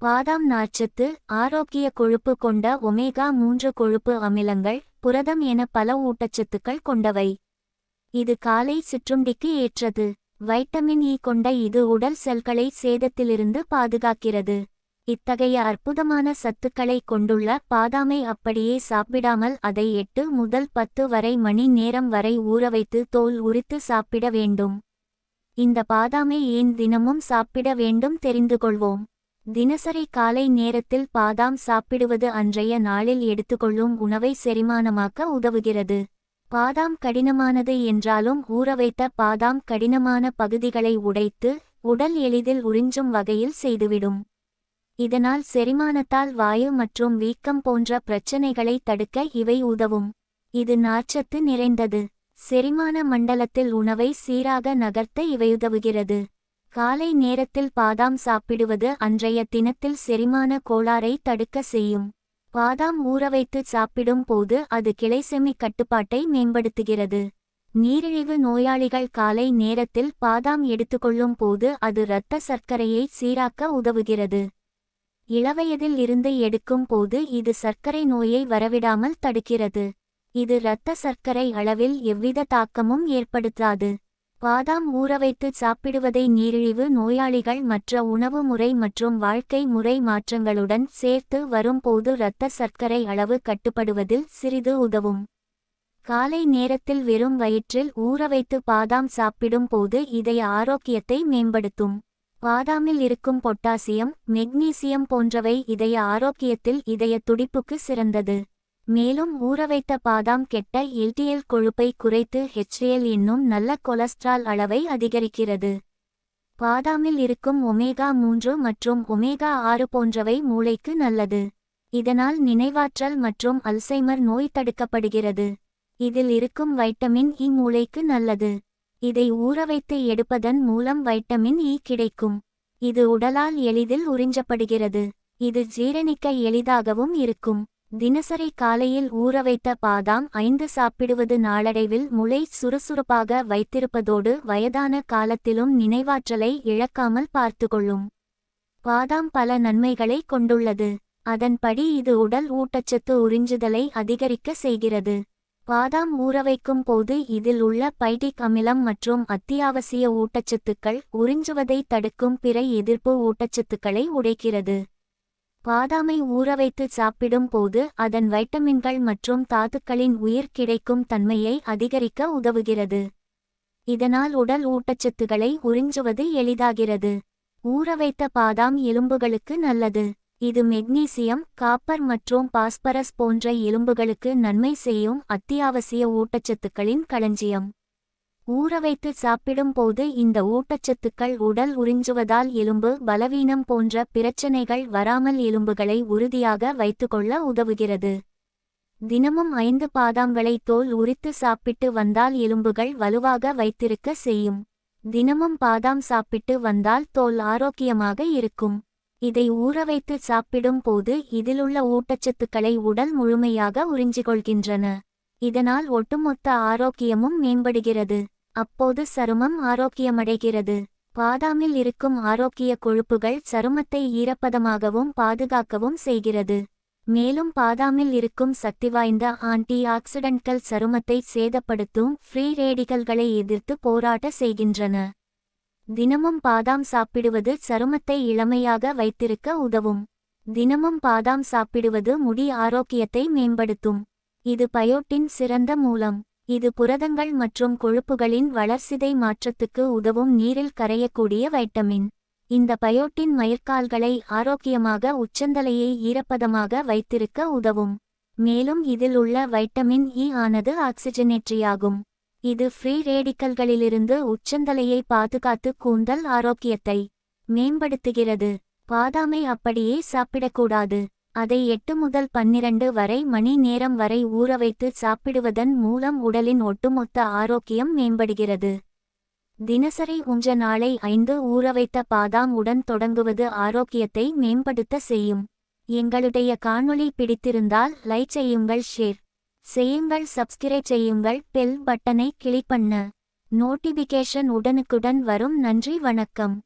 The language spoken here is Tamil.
பாதாம் நார்ச்சத்து ஆரோக்கிய கொழுப்பு கொண்ட ஒமேகா மூன்று கொழுப்பு அமிலங்கள் புரதம் என பல ஊட்டச்சத்துக்கள் கொண்டவை. இது காலை சிற்றுண்டிக்கு ஏற்றது. வைட்டமின் இ கொண்ட இது உடல் செல்களை சேதத்திலிருந்து பாதுகாக்கிறது. இத்தகைய அற்புதமான சத்துக்களை கொண்டுள்ள பாதாமை அப்படியே சாப்பிடாமல் அதை எட்டு முதல் பத்து வரை மணி நேரம் வரை ஊறவைத்து தோல் உரித்து சாப்பிட வேண்டும். இந்த பாதாமை ஏன் தினமும் சாப்பிட வேண்டும் தெரிந்து கொள்வோம். தினசரி காலை நேரத்தில் பாதாம் சாப்பிடுவது அன்றைய நாளில் எடுத்துக்கொள்ளும் உணவை செரிமானமாக்க உதவுகிறது. பாதாம் கடினமானது என்றாலும் ஊறவைத்த பாதாம் கடினமான பகுதிகளை உடைத்து உடல் எளிதில் உறிஞ்சும் வகையில் செய்துவிடும். இதனால் செரிமானத்தால் வாயு மற்றும் வீக்கம் போன்ற பிரச்சனைகளை தடுக்க இவை உதவும். இது நார்ச்சத்து நிறைந்தது. செரிமான மண்டலத்தில் உணவை சீராக நகர்த்த இவையுதவுகிறது. காலை நேரத்தில் பாதாம் சாப்பிடுவது அன்றைய தினத்தில் செரிமான கோளாறை தடுக்க செய்யும். பாதாம் ஊறவைத்து சாப்பிடும் போது அது கிளைசெமி கட்டுப்பாட்டை மேம்படுத்துகிறது. நீரிழிவு நோயாளிகள் காலை நேரத்தில் பாதாம் எடுத்துக்கொள்ளும் போது அது இரத்த சர்க்கரையை சீராக்க உதவுகிறது. இளவயதில் இருந்து எடுக்கும் போது இது சர்க்கரை நோயை வரவிடாமல் தடுக்கிறது. இது இரத்த சர்க்கரை அளவில் எவ்வித தாக்கமும் ஏற்படுத்தாது. பாதாம் ஊறவைத்து சாப்பிடுவதை நீரிழிவு நோயாளிகள் மற்ற உணவு முறை மற்றும் வாழ்க்கை முறை மாற்றங்களுடன் சேர்த்து வரும்போது இரத்த சர்க்கரை அளவு கட்டுப்படுவதில் சிறிது உதவும். காலை நேரத்தில் வெறும் வயிற்றில் ஊறவைத்து பாதாம் சாப்பிடும் போது இதய ஆரோக்கியத்தை மேம்படுத்தும். பாதாமில் இருக்கும் பொட்டாசியம் மெக்னீசியம் போன்றவை இதய ஆரோக்கியத்தில் இதய துடிப்புக்கு சிறந்தது. மேலும் ஊறவைத்த பாதாம் கெட்ட எல்டிஎல் கொழுப்பை குறைத்து ஹெச்டிஎல் என்னும் நல்ல கொலஸ்ட்ரால் அளவை அதிகரிக்கிறது. பாதாமில் இருக்கும் ஒமேகா மூன்று மற்றும் ஒமேகா ஆறு போன்றவை மூளைக்கு நல்லது. இதனால் நினைவாற்றல் மற்றும் அல்சைமர் நோய் தடுக்கப்படுகிறது. இதில் இருக்கும் வைட்டமின் இ மூளைக்கு நல்லது. இதை ஊறவைத்து எடுப்பதன் மூலம் வைட்டமின் இ கிடைக்கும். இது உடலால் எளிதில் உறிஞ்சப்படுகிறது. இது ஜீரணிக்க எளிதாகவும் இருக்கும். தினசரி காலையில் ஊறவைத்த பாதாம் ஐந்து சாப்பிடுவது நாளடைவில் முளை சுறுசுறுப்பாக வைத்திருப்பதோடு வயதான காலத்திலும் நினைவாற்றலை இழக்காமல் பார்த்துக்கொள்ளும். பாதாம் பல நன்மைகளை கொண்டுள்ளது. அதன்படி இது உடல் ஊட்டச்சத்து உறிஞ்சுதலை அதிகரிக்க செய்கிறது. பாதாம் ஊறவைக்கும் போது இதில் உள்ள பைடிக் அமிலம் மற்றும் அத்தியாவசிய ஊட்டச்சத்துக்கள் உறிஞ்சுவதை தடுக்கும் பிற எதிர்ப்பு ஊட்டச்சத்துக்களை உடைக்கிறது. பாதாமை ஊறவைத்து சாப்பிடும் போது அதன் வைட்டமின்கள் மற்றும் தாதுக்களின் உயிர் கிடைக்கும் தன்மையை அதிகரிக்க உதவுகிறது. இதனால் உடல் ஊட்டச்சத்துக்களை உறிஞ்சுவது எளிதாகிறது. ஊறவைத்த பாதாம் எலும்புகளுக்கு நல்லது. இது மெக்னீசியம் காப்பர் மற்றும் பாஸ்பரஸ் போன்ற எலும்புகளுக்கு நன்மை செய்யும் அத்தியாவசிய ஊட்டச்சத்துக்களின் களஞ்சியம். ஊற வைத்து சாப்பிடும் போது இந்த ஊட்டச்சத்துக்கள் உடல் உறிஞ்சுவதால் எலும்பு பலவீனம் போன்ற பிரச்சனைகள் வராமல் எலும்புகளை உறுதியாக வைத்துக்கொள்ள உதவுகிறது. தினமும் ஐந்து பாதாம்களை தோல் உரித்து சாப்பிட்டு வந்தால் எலும்புகள் வலுவாக வைத்திருக்க செய்யும். தினமும் பாதாம் சாப்பிட்டு வந்தால் தோல் ஆரோக்கியமாக இருக்கும். இதை ஊறவைத்து சாப்பிடும் போது இதிலுள்ள ஊட்டச்சத்துக்களை உடல் முழுமையாக உறிஞ்சிக்கொள்கின்றன. இதனால் ஒட்டுமொத்த ஆரோக்கியமும் மேம்படுகிறது. அப்போது சருமம் ஆரோக்கியமடைகிறது. பாதாமில் இருக்கும் ஆரோக்கிய கொழுப்புகள் சருமத்தை ஈரப்பதமாகவும் பாதுகாக்கவும் செய்கிறது. மேலும் பாதாமில் இருக்கும் சக்திவாய்ந்த ஆன்டி ஆக்சிடென்ட்கள் சருமத்தை சேதப்படுத்தும் ஃப்ரீ ரேடிகல்களை எதிர்த்து போராட்ட செய்கின்றன. தினமும் பாதாம் சாப்பிடுவது சருமத்தை இளமையாக வைத்திருக்க உதவும். தினமும் பாதாம் சாப்பிடுவது முடி ஆரோக்கியத்தை மேம்படுத்தும். இது பயோட்டின் சிறந்த மூலம். இது புரதங்கள் மற்றும் கொழுப்புகளின் வளர்சிதை மாற்றத்துக்கு உதவும் நீரில் கரையக்கூடிய வைட்டமின். இந்த பயோட்டின் மயிர்கால்களை ஆரோக்கியமாக உச்சந்தலையை ஈரப்பதமாக வைத்திருக்க உதவும். மேலும் இதில் உள்ள வைட்டமின் இ ஆனது ஆக்சிஜனேற்றியாகும். இது ஃப்ரீ ரேடிக்கல்களிலிருந்து உச்சந்தலையை பாதுகாத்து கூந்தல் ஆரோக்கியத்தை மேம்படுத்துகிறது. பாதாமை அப்படியே சாப்பிடக்கூடாது. அதை எட்டு முதல் பன்னிரண்டு வரை மணி நேரம் வரை ஊறவைத்து சாப்பிடுவதன் மூலம் உடலின் ஒட்டுமொத்த ஆரோக்கியம் மேம்படுகிறது. தினசரி உஞ்ச நாளை ஐந்து ஊறவைத்த பாதாம் உடன் தொடங்குவது ஆரோக்கியத்தை மேம்படுத்த செய்யும். எங்களுடைய காணொளி பிடித்திருந்தால் லைக் செய்யுங்கள் ஷேர் செய்யுங்கள் சப்ஸ்கிரைப் செய்யுங்கள் பெல் பட்டனை கிளிக் பண்ண. நோட்டிபிகேஷன் உடனுக்குடன் வரும். நன்றி வணக்கம்.